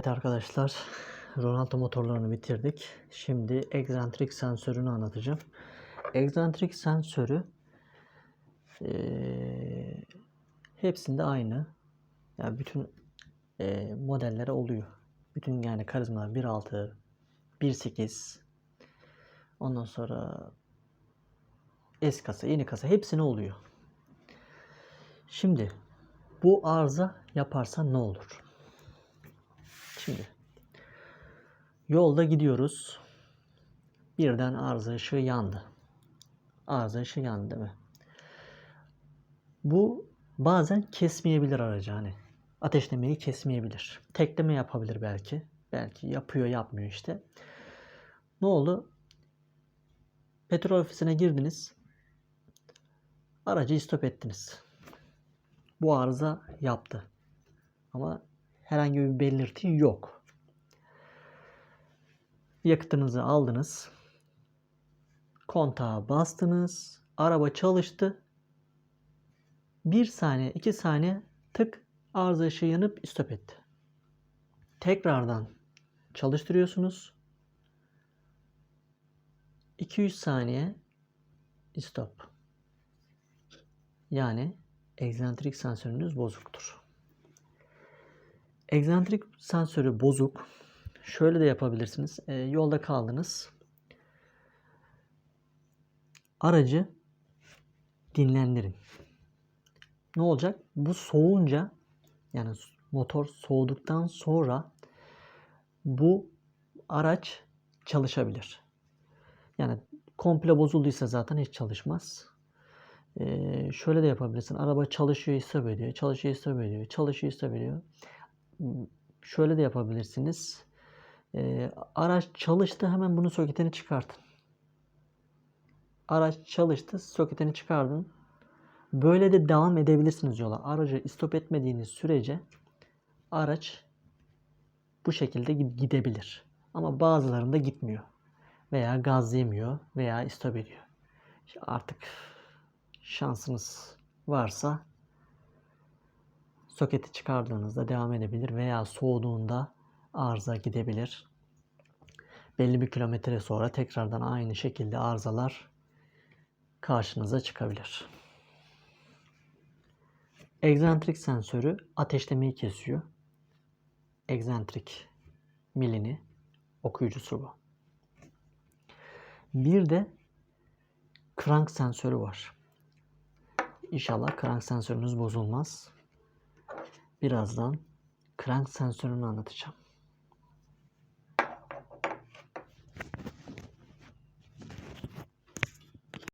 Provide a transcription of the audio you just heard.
Evet arkadaşlar, Ronaldo motorlarını bitirdik. Şimdi egzantrik sensörünü anlatacağım. Egzantrik sensörü eee, hepsinde aynı. Yani bütün eee, modellere oluyor. Bütün yani karizma 1.6, 1.8, ondan sonra S kasa, yeni kasa hepsine oluyor. Şimdi bu arıza yaparsa ne olur? Şimdi yolda gidiyoruz. Birden arıza ışığı yandı. Arıza ışığı yandı değil mi? Bu bazen kesmeyebilir aracı hani. Ateşlemeyi kesmeyebilir. Tekleme yapabilir belki. Belki yapıyor yapmıyor işte. Ne oldu? Petrol ofisine girdiniz. Aracı istop ettiniz. Bu arıza yaptı. Ama herhangi bir belirti yok. Yakıtınızı aldınız. Kontağa bastınız. Araba çalıştı. Bir saniye, iki saniye tık arıza ışığı yanıp istop etti. Tekrardan çalıştırıyorsunuz. 200 saniye stop. Yani egzantrik sensörünüz bozuktur. Egzantrik sensörü bozuk. Şöyle de yapabilirsiniz. E, yolda kaldınız. Aracı dinlendirin. Ne olacak? Bu soğunca yani motor soğuduktan sonra bu araç çalışabilir. Yani komple bozulduysa zaten hiç çalışmaz. Ee, şöyle de yapabilirsin. Araba çalışıyor, istop ediyor. Çalışıyor, istop ediyor. Çalışıyor, istop ediyor. Şöyle de yapabilirsiniz. Ee, araç çalıştı. Hemen bunu soketini çıkartın. Araç çalıştı. Soketini çıkardın. Böyle de devam edebilirsiniz yola. Aracı istop etmediğiniz sürece araç bu şekilde gidebilir. Ama bazılarında gitmiyor. Veya gaz yemiyor veya istop ediyor. İşte artık şansınız varsa soketi çıkardığınızda devam edebilir veya soğuduğunda arıza gidebilir. Belli bir kilometre sonra tekrardan aynı şekilde arızalar karşınıza çıkabilir. Egzantrik sensörü ateşlemeyi kesiyor. Egzantrik milini okuyucusu bu. Bir de crank sensörü var. İnşallah crank sensörünüz bozulmaz. Birazdan crank sensörünü anlatacağım.